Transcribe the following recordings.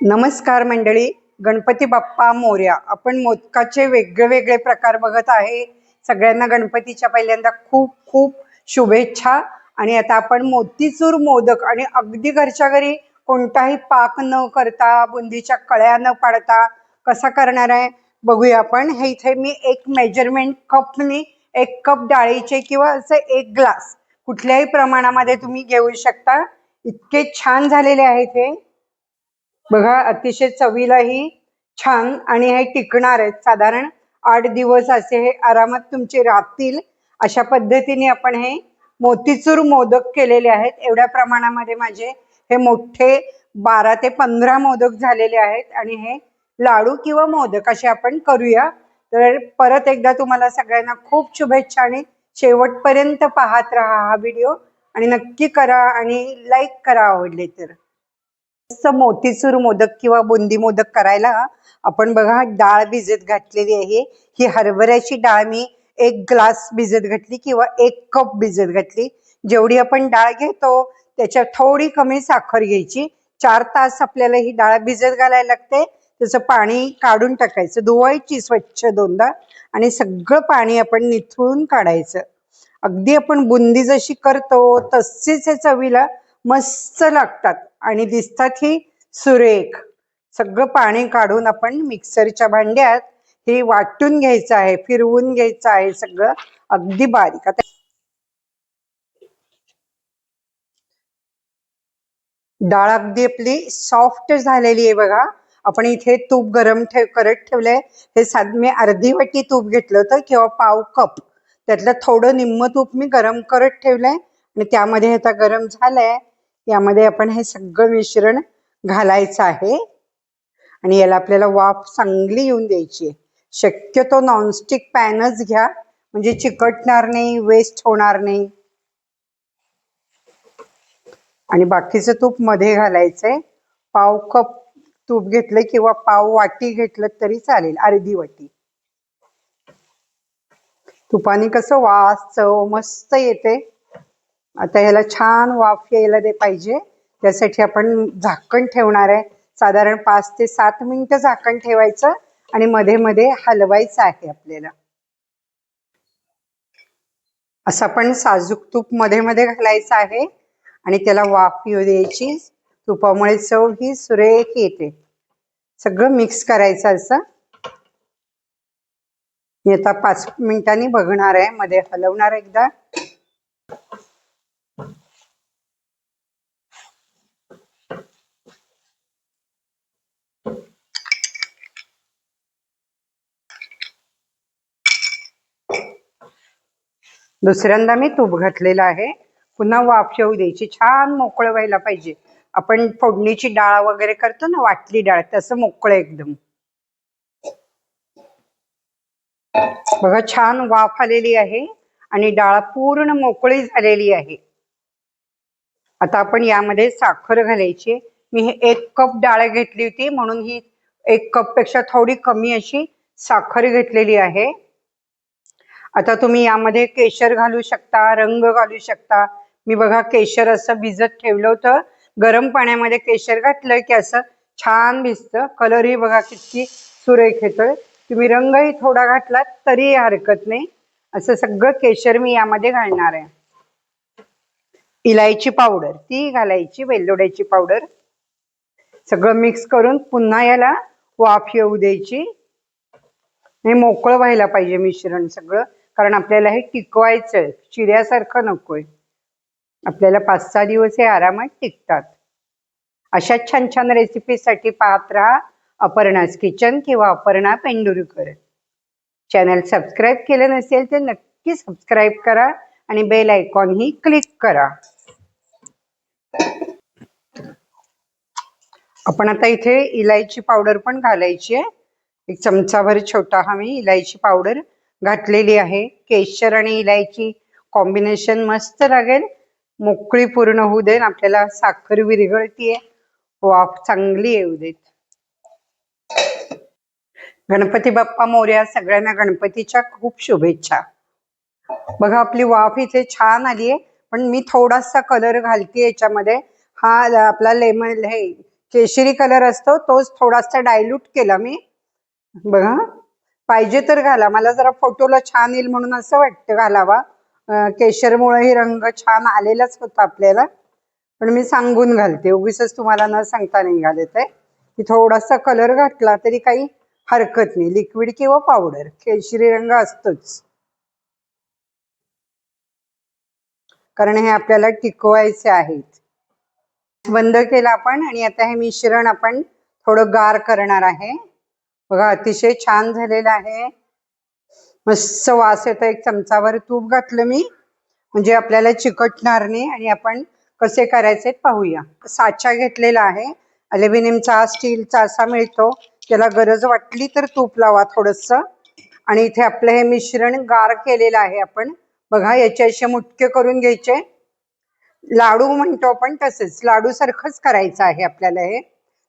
नमस्कार मंडळी गणपती बाप्पा मोर्या. आपण मोदकाचे वेगळेवेगळे प्रकार बघत आहे. सगळ्यांना गणपतीच्या पहिल्यांदा खूप खूप शुभेच्छा. आणि आता आपण मोतीचूर मोदक आणि अगदी घरच्या घरी कोणताही पाक न करता बुंदीच्या कळ्या न पाडता कसा करणार आहे बघूया आपण. हे इथे मी एक मेजरमेंट कपनी एक कप डाळीचे किंवा असं एक ग्लास कुठल्याही प्रमाणामध्ये तुम्ही घेऊ शकता. इतके छान झालेले आहेत हे. बघा अतिशय चवीलाही छान आणि हे टिकणार आहेत. साधारण आठ दिवस असे हे आरामात तुमचे राहतील. अशा पद्धतीने आपण हे मोतीचूर मोदक केलेले आहेत. एवढ्या प्रमाणामध्ये माझे हे मोठे बारा ते पंधरा मोदक झालेले आहेत आणि हे लाडू किंवा मोदक असे आपण करूया. तर परत एकदा तुम्हाला सगळ्यांना खूप शुभेच्छा आणि शेवटपर्यंत पाहत राहा हा व्हिडिओ. आणि नक्की करा आणि लाईक करा आवडले तर. मोतीचूर मोदक किंवा बुंदी मोदक करायला आपण बघा डाळ भिजत घातलेली आहे. ही हरभऱ्याची डाळ मी एक ग्लास भिजत घातली किंवा एक कप भिजत घातली. जेवढी आपण डाळ घेतो त्याच्यात थोडी कमी साखर घ्यायची. चार तास आपल्याला ही डाळ भिजत घालायला लागते. त्याचं पाणी काढून टाकायचं. धुवायची स्वच्छ दोनदा आणि सगळं पाणी आपण निथळून काढायचं. अगदी आपण बुंदी जशी करतो तशीच हे चवीला मस्त लागतात. आणि दिसतात ही सुरेख. सगळं पाणी काढून आपण मिक्सरच्या भांड्यात हे वाटून घ्यायचं आहे फिरवून घ्यायचं आहे सगळं. अगदी बारीक. आता डाळ अगदी आपली सॉफ्ट झालेली आहे बघा. आपण इथे तूप गरम ठेव करत ठेवलंय. हे साध मी अर्धी वाटी तूप घेतलं होतं किंवा पाव कप. त्यातलं थोडं निम्म तूप मी गरम करत ठेवलंय. आणि त्यामध्ये आता गरम झालंय. यामध्ये आपण हे सगळं मिश्रण घालायचं आहे. आणि याला आपल्याला वाफ चांगली येऊन द्यायची आहे. शक्यतो नॉनस्टिक पॅनच घ्या. म्हणजे चिकटणार नाही वेस्ट होणार नाही. आणि बाकीचं तूपमध्ये घालायचंय. पाव कप तूप घेतलं किंवा पाव वाटी घेतलं तरी चालेल. अर्धी वाटी. तुपाने कसं वास चव मस्त येते. आता ह्याला छान वाफ यायला दे पाहिजे. त्यासाठी आपण झाकण ठेवणार आहे. साधारण पाच ते सात मिनिटं झाकण ठेवायचं आणि मध्ये मध्ये हलवायचं आहे आपल्याला. असं आपण साजूक तूपमध्ये मध्ये घालायचं आहे आणि त्याला वाफ येऊ द्यायची. तुपामुळे चव ही सुरेख येते. सगळं मिक्स करायचं असं. मी आता पाच मिनिटांनी बघणार आहे. मध्ये हलवणार एकदा. दुसऱ्यांदा मी तूप घातलेलं आहे. पुन्हा वाफ येऊ द्यायची. छान मोकळं व्हायला पाहिजे. आपण फोडणीची डाळ वगैरे करतो ना वाटली डाळ तसं मोकळं एकदम. बघा छान वाफ आलेली आहे आणि डाळ पूर्ण मोकळी झालेली आहे. आता आपण यामध्ये साखर घालायची. मी हे एक कप डाळ घेतली होती म्हणून ही एक कपपेक्षा थोडी कमी अशी साखर घेतलेली आहे. आता तुम्ही यामध्ये केशर घालू शकता रंग घालू शकता. मी बघा केशर असं भिजत ठेवलं होतं. गरम पाण्यामध्ये केशर घातलं की असं छान भिजतं. कलरही बघा किती सुरेख येतोय. तुम्ही रंगही थोडा घातलात तरी हरकत नाही. असं सगळं केशर मी यामध्ये घालणार आहे. इलायची पावडर ती घालायची वेलदोड्याची पावडर. सगळं मिक्स करून पुन्हा याला वाफ येऊ द्यायची. हे मोकळं व्हायला पाहिजे मिश्रण सगळं. कारण आपल्याला हे टिकवायचंय. चिऱ्यासारखं नकोय. आपल्याला पाच सहा दिवस हे आरामात टिकतात. अशा छान छान रेसिपीसाठी पाहत राहा अपर्णास किचन किंवा अपर्णा पेंडुरकर चॅनल सबस्क्राईब केलं नसेल तर नक्की सबस्क्राईब करा आणि बेल आयकॉन ही क्लिक करा. आपण आता इथे इलायची पावडर पण घालायची आहे. एक चमचाभर छोटा हा मी इलायची पावडर घातलेली आहे. केशर आणि इलायची कॉम्बिनेशन मस्त लागेल. मोकळी पूर्ण होऊ देत. आपल्याला साखर विरघळतीये. वाफ चांगली येऊ देत. गणपती बाप्पा मोर्या सगळ्यांना गणपतीच्या खूप शुभेच्छा. बघा आपली वाफ इथे छान आलीये. पण मी थोडासा कलर घालते याच्यामध्ये. हा आपला लेमन हे केशरी कलर असतो तोच थोडासा डायल्यूट केला मी. बघा. पाहिजे तर घाला. मला जरा फोटोला छान येईल म्हणून असं वाटतं घालावा. अं, रंग छान आलेलाच होता आपल्याला. पण मी सांगून घालते. उगीच तुम्हाला न सांगता नाही घालत आहे. की थोडासा कलर घातला तरी काही हरकत नाही. लिक्विड किंवा पावडर केशरी रंग असतोच. कारण हे आपल्याला टिकवायचे आहेत. बंद केलं आपण आणि आता हे मिश्रण आपण थोडं गार करणार आहे. बघा अतिशय छान झालेलं आहे. मस्त वास येतो एक चमचावर तूप घातलं मी. म्हणजे आपल्याला चिकटणार नाही आणि आपण कसे करायचे पाहूया. साचा घेतलेला आहे. अल्युमिनियमचा स्टीलचा असा मिळतो. त्याला गरज वाटली तर तूप लावा थोडस. आणि इथे आपलं हे मिश्रण गार केलेलं आहे आपण. बघा याचे असे मुटके करून घ्यायचे. लाडू म्हणतो आपण तसेच. लाडू सारखंच करायचं आहे आपल्याला हे.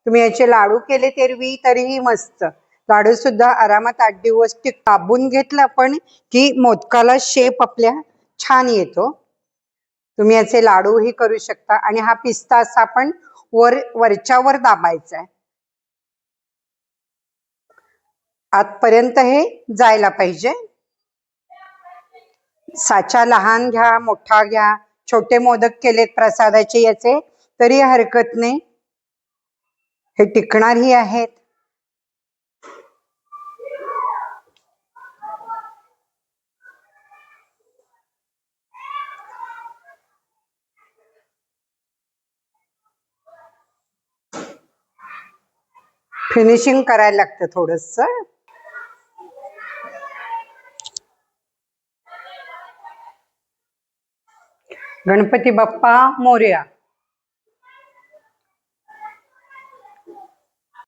तुम्ही याचे लाडू केले तेरवी तरीही मस्त. लाडू सुद्धा आरामात आठ दिवस टिक काबून घेतलं आपण की मोदकाला शेप आपल्या छान येतो. तुम्ही याचे लाडूही करू शकता. आणि हा पिस्ता असा आपण वर वरच्यावर दाबायचा आहे. आतपर्यंत हे जायला पाहिजे. साचा लहान घ्या मोठा घ्या छोटे मोदक केलेत प्रसादाचे याचे तरी हरकत नाही. हे टिकणारही आहेत. फिनिशिंग करायला लागतं थोडस. गणपती बाप्पा मोर्या.